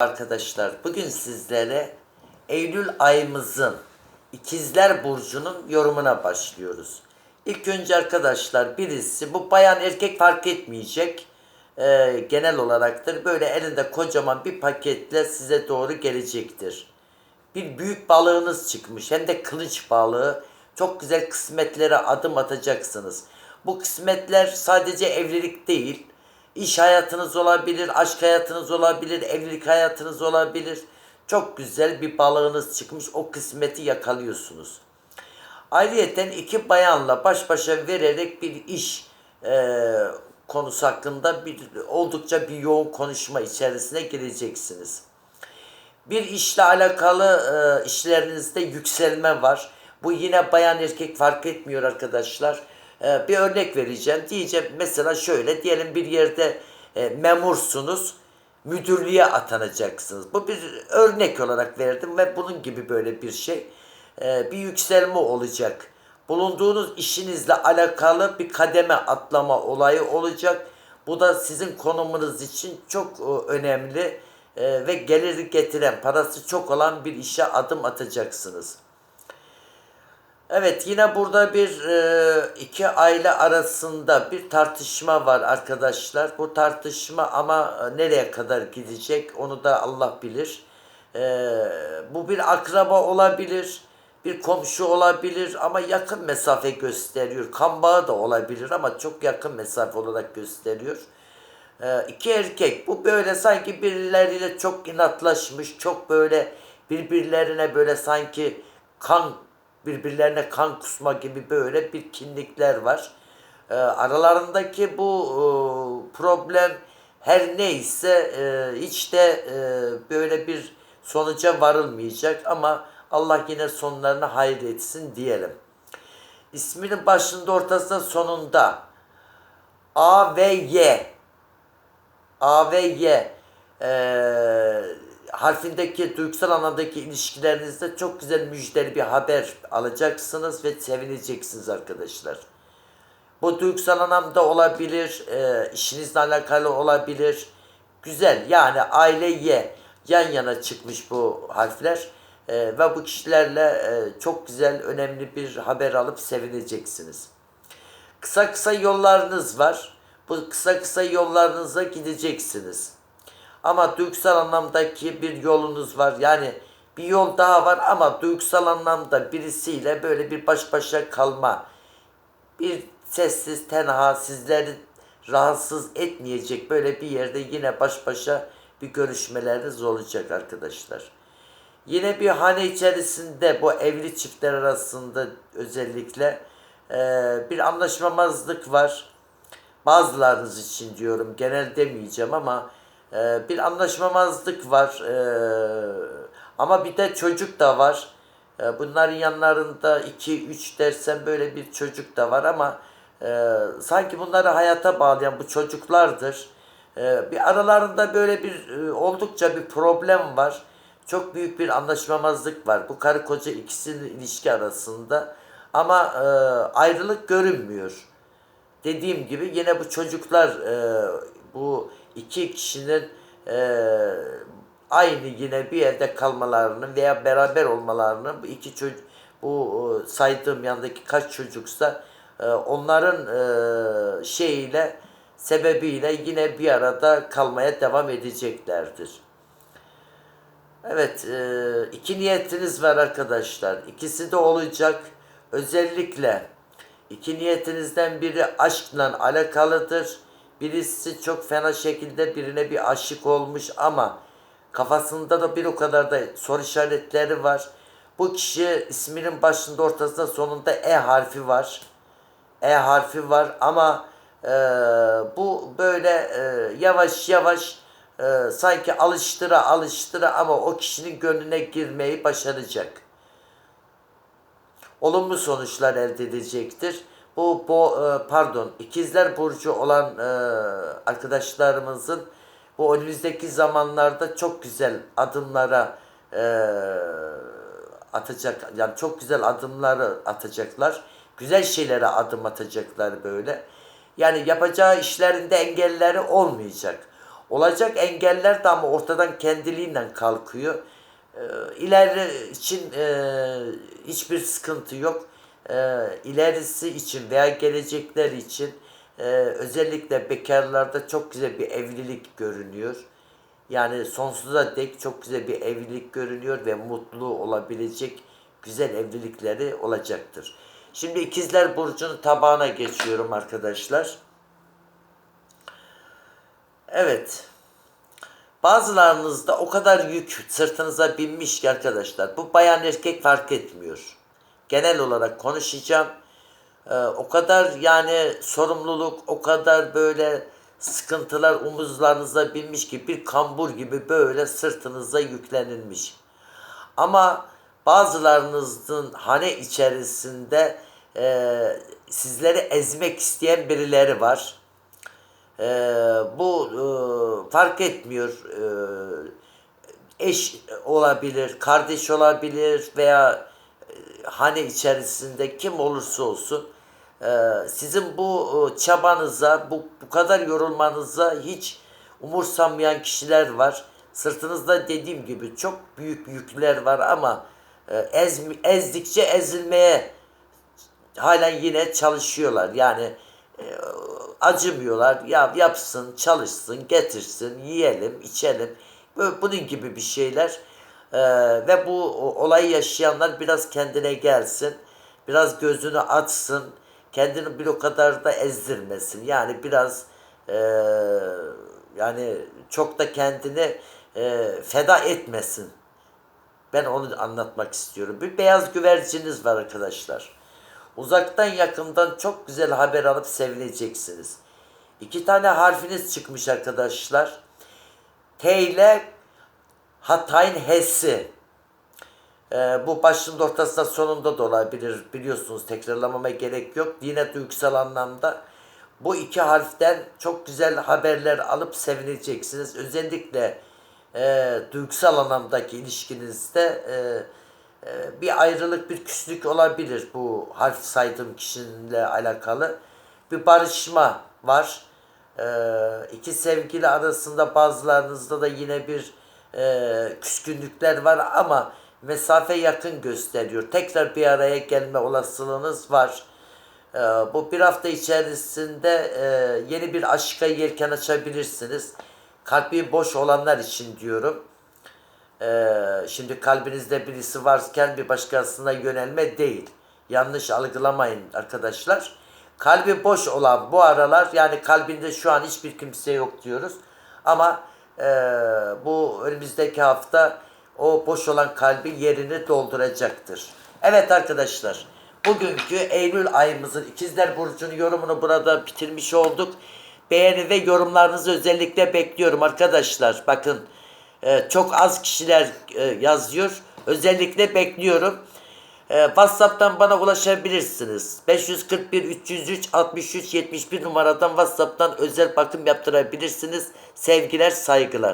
Arkadaşlar bugün sizlere Eylül ayımızın İkizler Burcu'nun yorumuna başlıyoruz. İlk önce arkadaşlar birisi bu bayan erkek fark etmeyecek. Ee, genel olaraktır. Böyle elinde kocaman bir paketle size doğru gelecektir. Bir büyük balığınız çıkmış hem de kılıç balığı. Çok güzel kısmetlere adım atacaksınız. Bu kısmetler sadece evlilik değil. İş hayatınız olabilir, aşk hayatınız olabilir, evlilik hayatınız olabilir. Çok güzel bir balığınız çıkmış. O kısmeti yakalıyorsunuz. Ayrıyeten iki bayanla baş başa vererek bir iş eee, konusu hakkında bir oldukça bir yoğun konuşma içerisine gireceksiniz. Bir işle alakalı e, işlerinizde yükselme var. Bu yine bayan erkek fark etmiyor arkadaşlar. E, bir örnek vereceğim. Diyeceğim mesela şöyle diyelim bir yerde e, memursunuz. Müdürlüğe atanacaksınız. Bu bir örnek olarak verdim ve bunun gibi böyle bir şey. E, bir yükselme olacak. Bulunduğunuz işinizle alakalı bir kademe atlama olayı olacak. Bu da sizin konumunuz için çok e, önemli e, ve gelir getiren, parası çok olan bir işe adım atacaksınız. Evet yine burada bir e, iki aile arasında bir tartışma var arkadaşlar. Bu tartışma ama e, nereye kadar gidecek onu da Allah bilir. E, bu bir akraba olabilir, bir komşu olabilir ama yakın mesafe gösteriyor. Kan bağı da olabilir ama çok yakın mesafe olarak gösteriyor. İki erkek bu böyle sanki birileriyle çok inatlaşmış, çok böyle birbirlerine böyle sanki kan birbirlerine kan kusma gibi böyle bir kinlikler var. Ee, aralarındaki bu e, problem her neyse e, hiç de e, böyle bir sonuca varılmayacak ama Allah yine sonlarını hayır etsin diyelim. İsminin başında ortasında sonunda A ve Y A ve Y eee, harfindeki duygusal anlamdaki ilişkilerinizde çok güzel müjdeli bir haber alacaksınız ve sevineceksiniz arkadaşlar. Bu duygusal anlamda olabilir, eee, işinizle alakalı olabilir. Güzel yani aile Y yan yana çıkmış bu harfler Eee, ve bu kişilerle eee, çok güzel önemli bir haber alıp sevineceksiniz. Kısa kısa yollarınız var. Bu kısa kısa yollarınıza gideceksiniz. Ama duygusal anlamdaki bir yolunuz var. Yani bir yol daha var ama duygusal anlamda birisiyle böyle bir baş başa kalma. Bir sessiz, tenha, sizleri rahatsız etmeyecek böyle bir yerde yine baş başa bir görüşmeleriniz olacak arkadaşlar. Yine bir hane içerisinde bu evli çiftler arasında özellikle eee, bir anlaşmamazlık var. Bazılarınız için diyorum genel demeyeceğim ama eee, bir anlaşmamazlık var. Eee, ama bir de çocuk da var. Eee, bunların yanlarında 2-3 dersen böyle bir çocuk da var ama eee, sanki bunları hayata bağlayan bu çocuklardır. Eee, bir aralarında böyle bir e, oldukça bir problem var. Çok büyük bir anlaşmamazlık var. Bu karı koca ikisinin ilişki arasında. Ama e, ayrılık görünmüyor. Dediğim gibi yine bu çocuklar e, bu iki kişinin e, aynı yine bir evde kalmalarını veya beraber olmalarını bu iki çocuk bu e, saydığım yandaki kaç çocuksa e, onların e, şeyiyle sebebiyle yine bir arada kalmaya devam edeceklerdir. Evet, iki niyetiniz var arkadaşlar. İkisi de olacak. Özellikle iki niyetinizden biri aşkla alakalıdır. Birisi çok fena şekilde birine bir aşık olmuş ama kafasında da bir o kadar da soru işaretleri var. Bu kişi isminin başında ortasında sonunda E harfi var. E harfi var ama e, bu böyle e, yavaş yavaş e, sanki alıştıra alıştıra ama o kişinin gönlüne girmeyi başaracak. Olumlu sonuçlar elde edecektir. Bu, bu e, pardon ikizler burcu olan e, arkadaşlarımızın bu önümüzdeki zamanlarda çok güzel adımlara e, atacak yani çok güzel adımları atacaklar. Güzel şeylere adım atacaklar böyle. Yani yapacağı işlerinde engelleri olmayacak. Olacak engeller de ama ortadan kendiliğinden kalkıyor. Ee, ileri için e, hiçbir sıkıntı yok. Ee, ilerisi için veya gelecekler için e, özellikle bekarlarda çok güzel bir evlilik görünüyor. Yani sonsuza dek çok güzel bir evlilik görünüyor ve mutlu olabilecek güzel evlilikleri olacaktır. Şimdi ikizler burcunun tabağına geçiyorum arkadaşlar. Evet. Bazılarınızda o kadar yük sırtınıza binmiş ki arkadaşlar. Bu bayan erkek fark etmiyor. Genel olarak konuşacağım. Ee, o kadar yani sorumluluk, o kadar böyle sıkıntılar omuzlarınıza binmiş ki bir kambur gibi böyle sırtınıza yüklenilmiş. Ama bazılarınızın hane içerisinde e, sizleri ezmek isteyen birileri var. E, bu e, fark etmiyor. E, eş olabilir, kardeş olabilir veya hane içerisinde kim olursa olsun e, sizin bu e, çabanıza, bu, bu kadar yorulmanıza hiç umursamayan kişiler var. Sırtınızda dediğim gibi çok büyük yükler var ama e, ez, ezdikçe ezilmeye halen yine çalışıyorlar. Yani acımıyorlar. Ya yapsın, çalışsın, getirsin, yiyelim, içelim. Böyle bunun gibi bir şeyler. E, ve bu olayı yaşayanlar biraz kendine gelsin. Biraz gözünü açsın. Kendini bir o kadar da ezdirmesin. Yani biraz e, yani çok da kendini e, feda etmesin. Ben onu anlatmak istiyorum. Bir beyaz güverciniz var arkadaşlar. Uzaktan yakından çok güzel haber alıp sevineceksiniz. İki tane harfiniz çıkmış arkadaşlar. T ile Hatay'ın H'si. Ee, bu başında ortasında sonunda da olabilir. Biliyorsunuz tekrarlamama gerek yok. Yine duygusal anlamda bu iki harften çok güzel haberler alıp sevineceksiniz. Özellikle e, duygusal anlamdaki ilişkinizde e, e, bir ayrılık, bir küslük olabilir bu harf saydığım kişiyle alakalı. Bir barışma var. E, iki sevgili arasında bazılarınızda da yine bir e, küskünlükler var ama mesafe yakın gösteriyor. Tekrar bir araya gelme olasılığınız var. Ee, bu bir hafta içerisinde e, yeni bir aşka yelken açabilirsiniz. Kalbi boş olanlar için diyorum. Ee, şimdi kalbinizde birisi varken bir başkasına yönelme değil. Yanlış algılamayın arkadaşlar. Kalbi boş olan bu aralar yani kalbinde şu an hiçbir kimse yok diyoruz. Ama e, bu önümüzdeki hafta o boş olan kalbi yerini dolduracaktır. Evet arkadaşlar. Bugünkü Eylül ayımızın İkizler Burcu'nun yorumunu burada bitirmiş olduk. Beğeni ve yorumlarınızı özellikle bekliyorum arkadaşlar. Bakın e, çok az kişiler e, yazıyor. Özellikle bekliyorum. E, WhatsApp'tan bana ulaşabilirsiniz. 541 303 63 71 numaradan WhatsApp'tan özel bakım yaptırabilirsiniz. Sevgiler, saygılar.